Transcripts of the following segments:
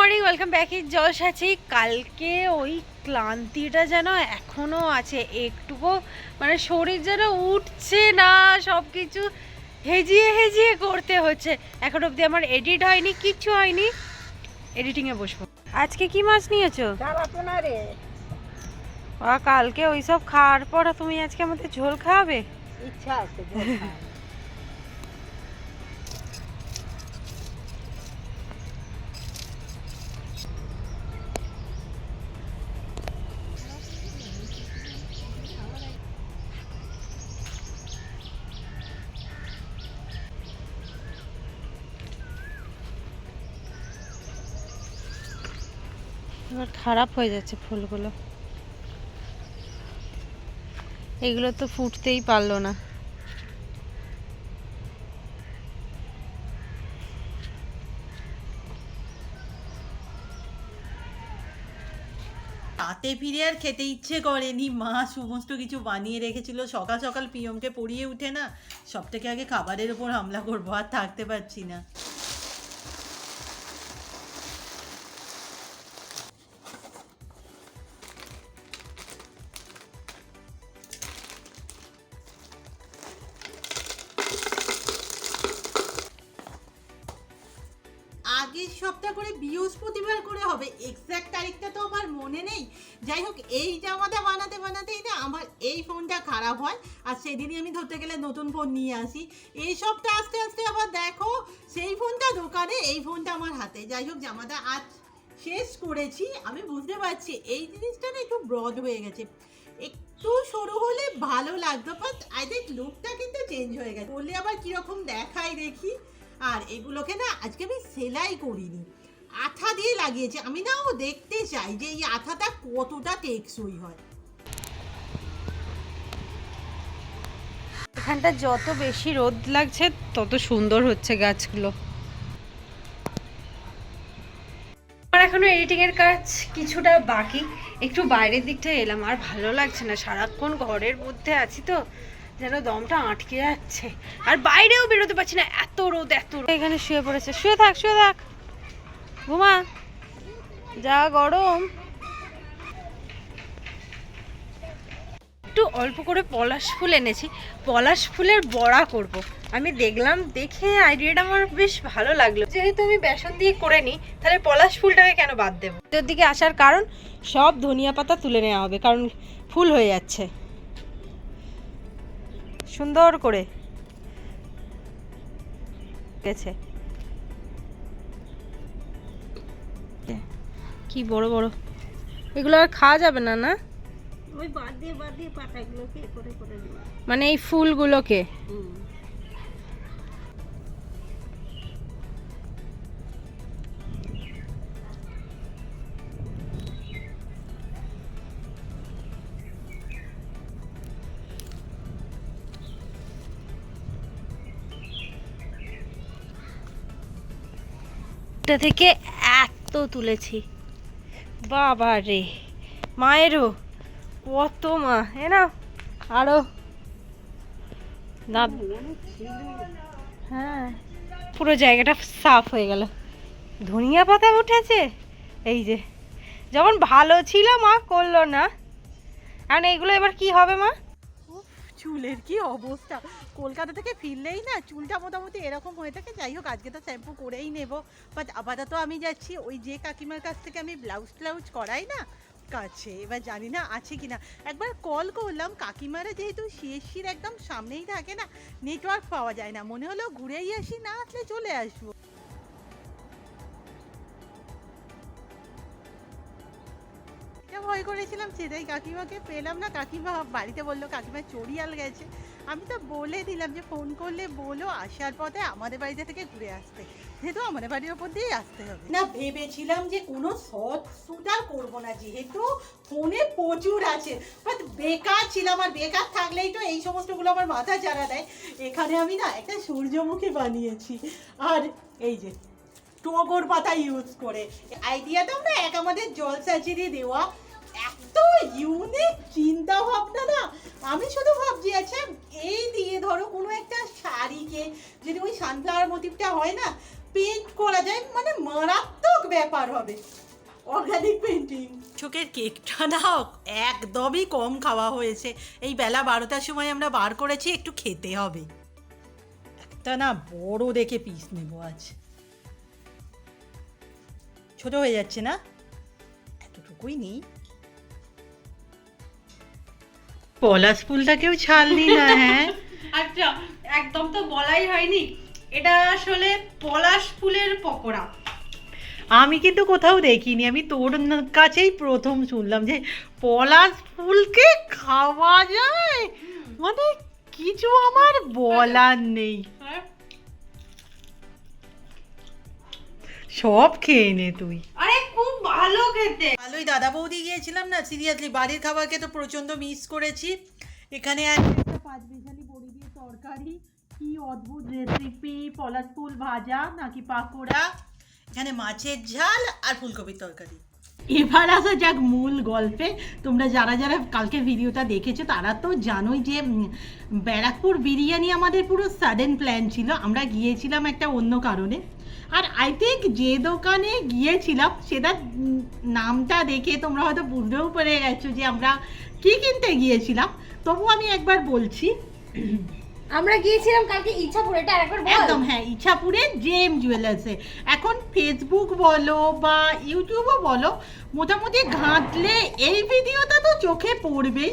Morning welcome back in জশ আছি। কালকে ওই ক্লান্তিটা যেন এখনও আছে একটুকু মানে শরীর যেন উঠছে না সব কিছু হেজিয়ে হেজিয়ে করতে হচ্ছে। এখন অবধি আমার এডিট হয়নি কিচ্ছু হয়নি। এডিটিংয়ে বসবো। আজকে কি মাছ নিয়েছো? কালকে ওইসব খাওয়ার পর তুমি আজকে আমাদের ঝোল খাওয়াবে? ইচ্ছা আছে এবার খারাপ হয়ে যাচ্ছে ফুলগুলো। এগুলো তো ফুটতেই পারল না। রাতে ফিরে আর খেতে ইচ্ছে করেনি। মা সমস্ত কিছু বানিয়ে রেখেছিল। সকাল সকাল পিয়মকে পড়িয়ে উঠে না সব থেকে আগে খাবারের ওপর হামলা করব, আর থাকতে পারছি না। বৃহস্পতিবার করে হবে। এক্সাক্ট তারিখটা তো আমার মনে নেই। যাই হোক, এই জামাটা বানাতে বানাতেই না আমার এই ফোনটা খারাপ হয়, আর সেদিনই আমি ধরতে গেলে নতুন ফোন নিয়ে আসি। এই সবটা আস্তে আস্তে আবার দেখো, সেই ফোনটা দোকানে, এই ফোনটা আমার হাতে। যাই হোক জামাটা আজ শেষ করেছি, আমি বুঝতে পারছি, এই জিনিসটা না একটু ব্রড হয়ে গেছে। একটু সরু হলে ভালো লাগতো বাট আই থিঙ্ক লুকটা কিন্তু চেঞ্জ হয়ে গেছে। বললে আবার কীরকম দেখায় দেখি। আর এগুলোকে না, আজকে আমি সেলাই করিনি। আঠা দিয়ে লাগিয়েছি। আমি না ও দেখতে চাই যে এই আঠাটা কতটা টেকসই হয়। এখানটা যত বেশি রোদ লাগছে, তত সুন্দর হচ্ছে গাছগুলো। আমার এখনও এডিটিং এর কাজ কিছুটা বাকি। একটু বাইরের দিকটা এলাম, আর ভালো লাগছে না। সারাক্ষণ ঘরের মধ্যে আছি তো, যেন দমটা আটকে যাচ্ছে। আর বাইরেও বেরোতে পারছি না, এত রোদ এত রোদ। এখানে শুয়ে পড়েছে। শুয়ে থাক শুয়ে থাক। ঘুমা। যা গরম। একটু অল্প করে পলাশ ফুল এনেছি। পলাশ ফুলের বড়া করব। আমি দেখলাম, দেখে আইডিয়াটা আমার বেশ ভালো লাগল। যেহেতু আমি বেসন দিয়ে করে নিই, তাহলে পলাশ ফুলটাকে কেন বাদ দেবো? তোর দিকে আসার কারণ, সব ধনিয়া পাতা তুলে নেওয়া হবে, কারণ ফুল হয়ে যাচ্ছে। সুন্দর করে। গেছে। কি বড় বড়? এগুলো আর খাওয়া যাবে না না? ওই বাদ দিয়ে বাদ দিয়ে পাতাগুলোকে করে করে মানে এই ফুলগুলোকে? থেকে এত তুলেছি। বাবা রে মায়েরও কত মা, এ না আরও। হ্যাঁ পুরো জায়গাটা সাফ হয়ে গেল। ধনিয়া পাতা উঠেছে? এই যে যখন ভালো ছিল, মা করল না। আর এইগুলো এবার কি হবে মা? চুলের কি অবস্থা? কলকাতা থেকে ফিরলেই না চুলটা মোটামুটি এরকম হয়ে থাকে। যাই হোক, আজকে তো শ্যাম্পু করেই নেব। বাট আপাতত আমি যাচ্ছি ওই যে কাকিমার কাছ থেকে আমি ব্লাউজ ট্লাউজ করাই না কাছে। এবার জানি না আছে কি না একবার কল করলাম, কাকিমারা যেহেতু সিএসসির একদম সামনেই থাকে না নেটওয়ার্ক পাওয়া যায় না। মনে হলো ঘুরেই আসি, না আসলে চলে আসব। ভয় করেছিলাম সেটাই কাকিমাকে পেলাম না। কাকিমা বাড়িতে বলল কাকিমা চড়িয়াল গেছে। আমি তো বলে দিলাম যে, ফোন করলে বলো, আসার পথে আমাদের বাড়িতে থেকে ঘুরে আসতে। যেহেতু আমাদের বাড়ির ওপর দিয়েই আসতে হবে। না, ভেবেছিলাম যে, কোনো শ্যুট আর করব না, যেহেতু ফোনে প্রচুর আছে। বাট বেকার ছিলাম আর বেকার থাকলেই তো এই সমস্তগুলো আমার মাথা চারা দেয়। এখানে আমি না একটা সূর্যমুখী বানিয়েছি। আর এই যে, টগর পাতা ইউজ করে। আইডিয়াটা না এক আমাদের জলসাচিরে দেওয়া। এত ইউনিক চিন্তা ভাবনা না। আমি শুধু ভাবছি আচ্ছা এই দিয়ে ধরো কোনো একটা শাড়িকে যদি ওই সানফ্লাওয়ার মোটিভটা হয় না পেন্ট করা যায় মানে মারাত্মক ব্যাপার হবে। অর্গানিক পেন্টিং চোখের কেকটা না, একদমই কম খাওয়া হয়েছে। এই বেলা বারোটার সময় আমরা বার করেছি, একটু খেতে হবে। একটা না বড় দেখে পিস নেব আজ। ছোট হয়ে যাচ্ছে না? এতটুকুই নেই। পলাশ ফুলটাকেও ছাড়লি না হ্যাঁ? আচ্ছা একদম তো বলাই হয়নি। এটা আসলে পলাশ ফুলের পকোড়া। আমি কিন্তু কোথাও দেখিনি আমি তোর কাছেই প্রথম শুনলাম যে পলাশ ফুলকে খাওয়া যায়? মানে কিছু আমার বলার নেই। হ্যাঁ? সব খেয়ে নে তুই। আরে খুব ভালো খেতে। ভালোই দাদা বৌদি গিয়েছিলাম না সিরিয়াসলি বাড়ির খাবারকে তো প্রচণ্ড মিস করেছি। এখানে একটা পাঁচ বড়ি দিয়ে তরকারি, কি অদ্ভুত রেসিপি পলাশ ফুল ভাজা নাকি পাকোড়া? এখানে মাছের ঝাল আর ফুলকপির তরকারি। এবার আসা যাক মূল গল্পে। তোমরা যারা যারা কালকে ভিডিওটা দেখেছ, তারা তো জানোই যে ব্যারাকপুর বিরিয়ানি আমাদের পুরো সাডেন প্ল্যান ছিল। আমরা গিয়েছিলাম একটা অন্য কারণে। আর আই থিঙ্ক যে দোকানে গিয়েছিলাম সেটা উম, নামটা দেখে তোমরা হয়তো বুঝতেও পেরে গেছো যে আমরা কি কিনতে গিয়েছিলাম। তবু আমি একবার বলছি। আমরা গিয়েছিলাম কালকে ইচ্ছাপুর এটা আরেকবার বল। একদম হ্যাঁ ইচ্ছাপুরে জেম জুয়েলার্সে এখন ফেসবুক বলো বা ইউটিউবও বলো মোটামুটি ঘাঁটলে এই ভিডিওটা তো চোখে পড়বেই।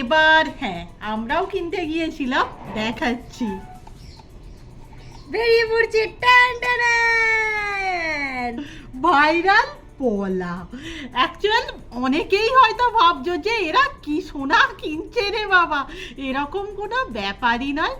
এবার হ্যাঁ আমরাও কিনতে গিয়েছিলাম দেখাচ্ছি। বেরিয়ে পড়ছে। টান টান ভাইরাল পোলা। অ্যাকচুয়াল অনেকেই হয়তো ভাবছ যে এরা কি সোনা কিনছে রে বাবা? এরকম কোনো ব্যাপারই নয়।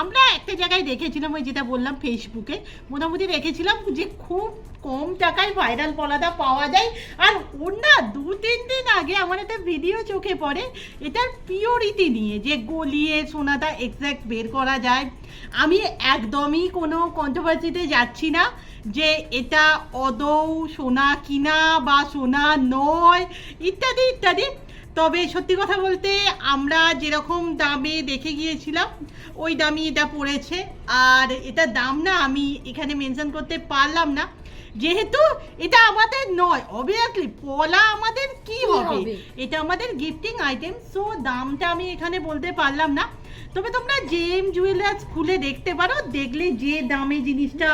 আমরা একটা জায়গায় দেখেছিলাম, ওই যেটা বললাম ফেসবুকে মোটামুটি দেখেছিলাম যে খুব কম টাকায় ভাইরাল পলাদা পাওয়া যায়। আর ওর না দু, তিন দিন আগে আমার একটা ভিডিও চোখে পড়ে, এটার পিওরিটি নিয়ে, যে গলিয়ে সোনাটা এক্স্যাক্ট বের করা যায়। আমি একদমই কোনো কন্ট্রোভার্সিতে যাচ্ছি না যে এটা অদৌ সোনা কিনা বা সোনা নয় ইত্যাদি ইত্যাদি। তবে সত্যি কথা বলতে আমরা যেরকম দামে দেখে গিয়েছিলাম ওই দামই এটা পড়েছে। আর এটা দাম না আমি এখানে মেনশন করতে পারলাম না। যেহেতু এটা আমাদের নয় অবভিয়াসলি পলা আমাদের কি হবে? এটা আমাদের গিফটিং আইটেম সো দামটা আমি এখানে বলতে পারলাম না। তবে তোমরা জেম জুয়েলার্স খুলে দেখতে পারো দেখলে যে দামে জিনিসটা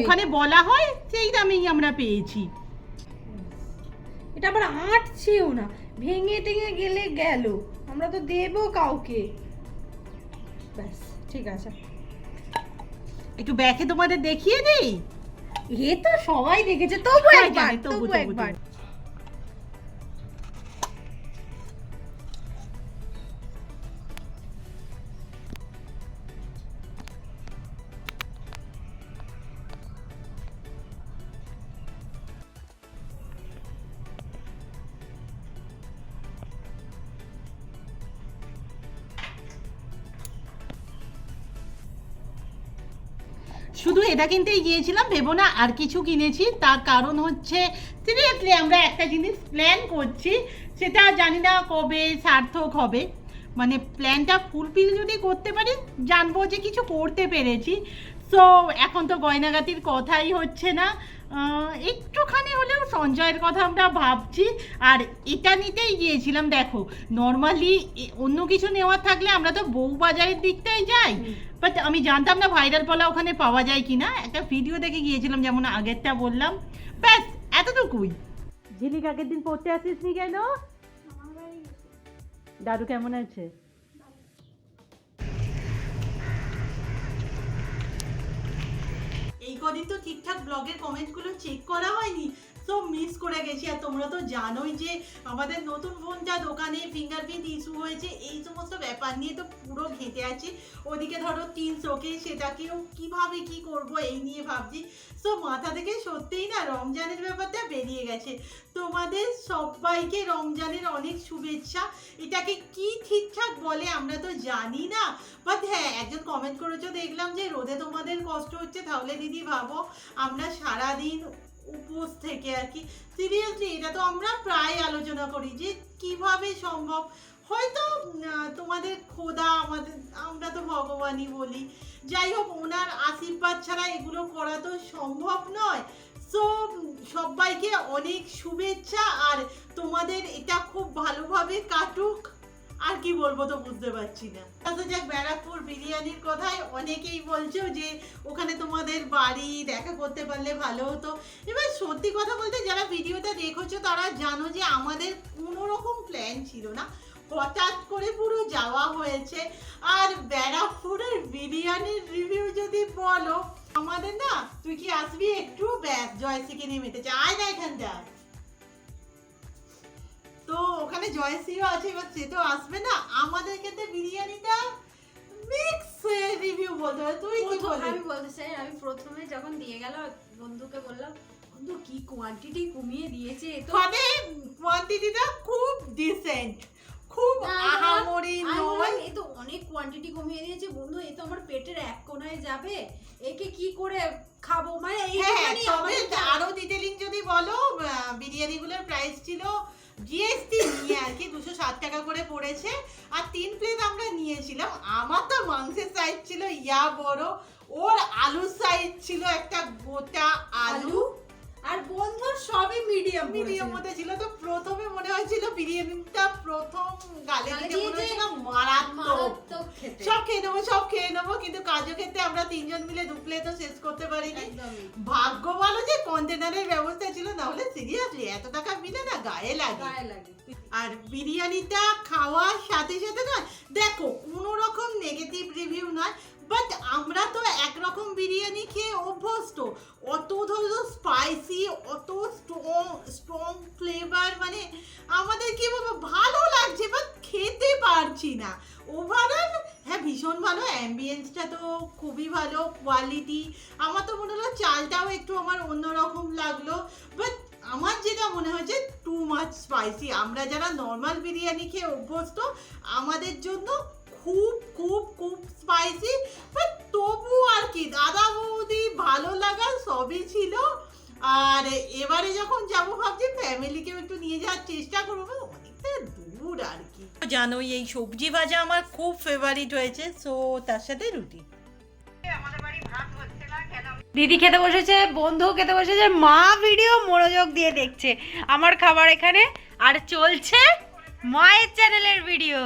ওখানে বলা হয় সেই দামেই আমরা পেয়েছি। এটা আবার আটছেও না। ভেঙে টেঙে গেলে গেল। আমরা তো দেব কাউকে। ব্যাস ঠিক আছে। একটু ব্যাকে তোমাদের দেখিয়ে দিই? এ তো সবাই দেখেছে তবু একবার তবু, একবার। শুধু এটা কিনতেই গিয়েছিলাম, ভেবো না আর কিছু কিনেছি। তার কারণ হচ্ছে সিরিয়াসলি আমরা একটা জিনিস প্ল্যান করছি, সেটা জানি না কবে, সার্থক হবে। মানে প্ল্যানটা ফুলফিল যদি করতে পারি, জানব যে কিছু করতে পেরেছি। সো এখন তো গয়নাগাতির কথাই হচ্ছে না। একটুখানি হলেও সঞ্জয়ের কথা আমরা ভাবছি আর এটা নিতেই গিয়েছিলাম দেখো নর্মালি অন্য কিছু নেওয়ার থাকলে আমরা তো বউ বাজারের দিকটাই যাই বাট আমি জানতাম না ভাইরাল পলা ওখানে পাওয়া যায় কি না একটা ভিডিও দেখে গিয়েছিলাম যেমন আগেরটা বললাম ব্যাস এতটুকুই। ঝিলিক আগের দিন পড়তে আসিস নি কেন দাদু কেমন আছে? কদিন তো ঠিকঠাক ব্লগের কমেন্টগুলো চেক করা হয়নি। তো মিস করে গেছি। আর তোমরা তো জানোই যে আমাদের নতুন ফোনটা দোকানে ফিঙ্গারপ্রিন্ট ইস্যু হয়েছে। এই সমস্ত ব্যাপার নিয়ে তো পুরো ঘেঁটে আছি। ওদিকে ধরো তিন চোখে সেটাকেও কীভাবে কি করব এই নিয়ে ভাবছি। সো মাথা থেকে সত্যিই না রমজানের ব্যাপারটা বেরিয়ে গেছে। তোমাদের সবাইকে রমজানের অনেক শুভেচ্ছা। এটাকে কি ঠিকঠাক বলে আমরা তো জানি না। বাট হ্যাঁ একজন কমেন্ট করেছ, দেখলাম যে রোদে তোমাদের কষ্ট হচ্ছে। তাহলে দিদি ভাবো, আমরা সারাদিন উপোস থেকে আর কি। সিরিয়াসলি এটা তো আমরা প্রায় আলোচনা করি যে কীভাবে সম্ভব। হয়তো তোমাদের খোদা আমাদের, আমরা তো ভগবানই বলি। যাই হোক, ওনার আশীর্বাদ ছাড়া এগুলো করা তো সম্ভব নয়। সো সবাইকে অনেক শুভেচ্ছা আর তোমাদের এটা খুব ভালোভাবে কাটুক। আর কি বলব তো বুঝতে পারছি না। তো যাক, ব্যারাকপুর বিরিয়ানির কথায় অনেকেই বলছো যে, ওখানে তোমাদের বাড়ি দেখা করতে পারলে ভালো হতো। এবার সত্যি কথা বলতে যারা ভিডিওটা দেখেছ, তারা জানো যে আমাদের কোনো রকম প্ল্যান ছিল না। হঠাৎ করে পুরো যাওয়া হয়েছে। আর ব্যারাকপুরের বিরিয়ানির রিভিউ যদি বলো, আমাদের না, তুই কি আসবি একটু? ব্যাস জয়শ্রীকে নিয়ে মেতেছে আয় না এখানটা। তো ওখানে জয়শ্রীও আছে এবার সে তো আসবে না। আমাদের ক্ষেত্রে বিরিয়ানিটা মিক্স রিভিউ বলতে হবে তুই কি প্রথম- আমি বলতে চাই আমি প্রথমে যখন দিয়ে গেল বন্ধুকে বললাম বন্ধু কি কোয়ান্টিটি কমিয়ে দিয়েছে এ তো? কোয়ান্টিটিটা খুব ডিসেন্ট খুব না, আমি বললাম- আহামরি নয়। এ তো অনেক কোয়ান্টিটি কমিয়ে দিয়েছে বন্ধু এ তো আমার পেটের এক কোনায় যাবে একে কি করে খাব? মানে হ্যাঁ আরও ডিটেলিং যদি বলো বিরিয়ানি গুলোর প্রাইস ছিল জিএসটি নিয়ে আর কি দুশো ষাট টাকা করে পড়েছে। আর তিন প্লেট আমরা নিয়েছিলাম। আমার তো মাংসের সাইজ ছিল ইয়া বড়। ওর আলুর সাইজ ছিল একটা গোটা আলু? আর বন্ধুর সবই মিডিয়াম মিডিয়াম মধ্যে ছিল তো প্রথমে মনে হয়েছিল বিরিয়ানিটা প্রথম গালে দিতে মনে হয়েছিল মারাত্মক। সব খেয়ে নেব সব খেয়ে নেব কিন্তু কাজু খেতে আমরা তিনজন মিলে দু প্লেটও শেষ করতে পারিনি। ভাগ্য ভালো যে কন্টেনারের ব্যবস্থা ছিল না হলে সিরিয়াসলি এত টাকা মিলে না গায়ে লাগে। গায়ে লাগে। আর বিরিয়ানিটা খাওয়ার সাথে সাথে না দেখো কোনো রকম নেগেটিভ রিভিউ নয় বাট আমরা তো একরকম বিরিয়ানি খেয়ে অভ্যস্ত। অত ধরো স্পাইসি অত স্ট্রং স্ট্রং ফ্লেভার মানে আমাদের কি বলব, ভালো লাগছে বাট খেতে পারছি না। ওভারঅল হ্যাঁ ভীষণ ভালো অ্যাম্বিয়েন্সটা তো খুবই ভালো কোয়ালিটি আমার তো মনে হলো চালটাও একটু আমার অন্যরকম লাগল। বাট আমার যেটা মনে হয়েছে টু মাচ স্পাইসি আমরা যারা নর্মাল বিরিয়ানি খেয়ে অভ্যস্ত, আমাদের জন্য খুব খুব খুব স্পাইসি বাট তবু আর কি দাদা বৌদি ভালো লাগা সবই ছিল। আর এবারে যখন যাব ভাবছি ফ্যামিলিকেও একটু নিয়ে যাওয়ার চেষ্টা করব অনেকটা দূর আর কি। জানোই এই সবজি ভাজা আমার খুব ফেভারিট হয়েছে সো তার সাথে রুটি। দিদি খেতে বসেছে বন্ধু খেতে বসেছে মা ভিডিও মনোযোগ দিয়ে দেখছে। আমার খাবার এখানে আর চলছে মায়ের চ্যানেলের ভিডিও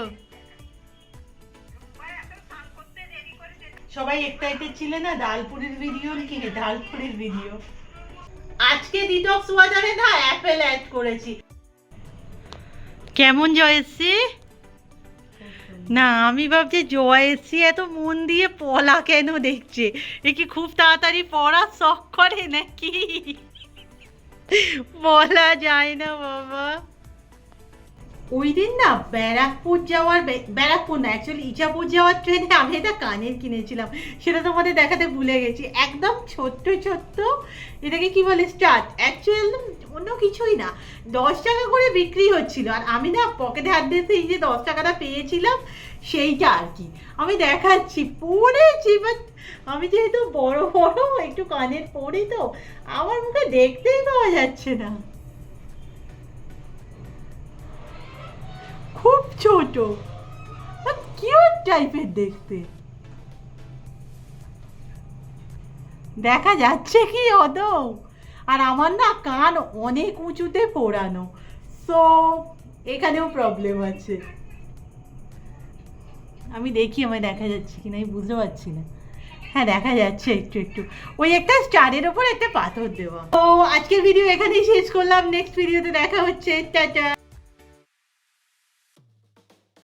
সবাই এক্সাইটেড ছিলে না? ডালপুরির ভিডিও কি ডালপুরির ভিডিও আজকে ডিটক্স ওয়াটারে না অ্যাপেল অ্যাড করেছি। কেমন জয়শ্রী না, আমি ভাবছি জয়শ্রী এত মন দিয়ে পলা কেন দেখছে? এ কি খুব তাড়াতাড়ি পড়া শখ করে নাকি? বলা যায় না বাবা। ওই দিন না ব্যারাকপুর যাওয়ার ব্যারাকপুর না অ্যাকচুয়ালি ইজাপুর যাওয়ার ট্রেনে আমি একটা কানের কিনেছিলাম। সেটা তোমাদের দেখাতে ভুলে গেছি। একদম ছোট্ট ছোট্ট, এটাকে কি বলে, স্টার্ট। অ্যাকচুয়াল অন্য কিছুই না। দশ টাকা করে বিক্রি হচ্ছিল। আর আমি না পকেটে হাত দিতে এই যে দশ টাকাটা পেয়েছিলাম, সেইটা আর কি। আমি দেখাচ্ছি পড়েছি বাট আমি যেহেতু বড় বড়, একটু কানের পরি তো, আমার মুখে দেখতেই পাওয়া যাচ্ছে না। ছোট। কিউট টাইপের দেখতে। দেখা যাচ্ছে কি অত আর আমার না কান অনেক উঁচুতে পোড়ানো। সো এখানেও প্রবলেম আছে। আমি দেখি আমায় দেখা যাচ্ছে কিনা, আমি বুঝতে পারছি না। হ্যাঁ দেখা যাচ্ছে একটু একটু। ওই একটা স্টারের ওপর একটা পাথর দেওয়া। তো আজকের ভিডিও এখানেই শেষ করলাম। নেক্সট ভিডিওতে দেখা হচ্ছে। টাটা!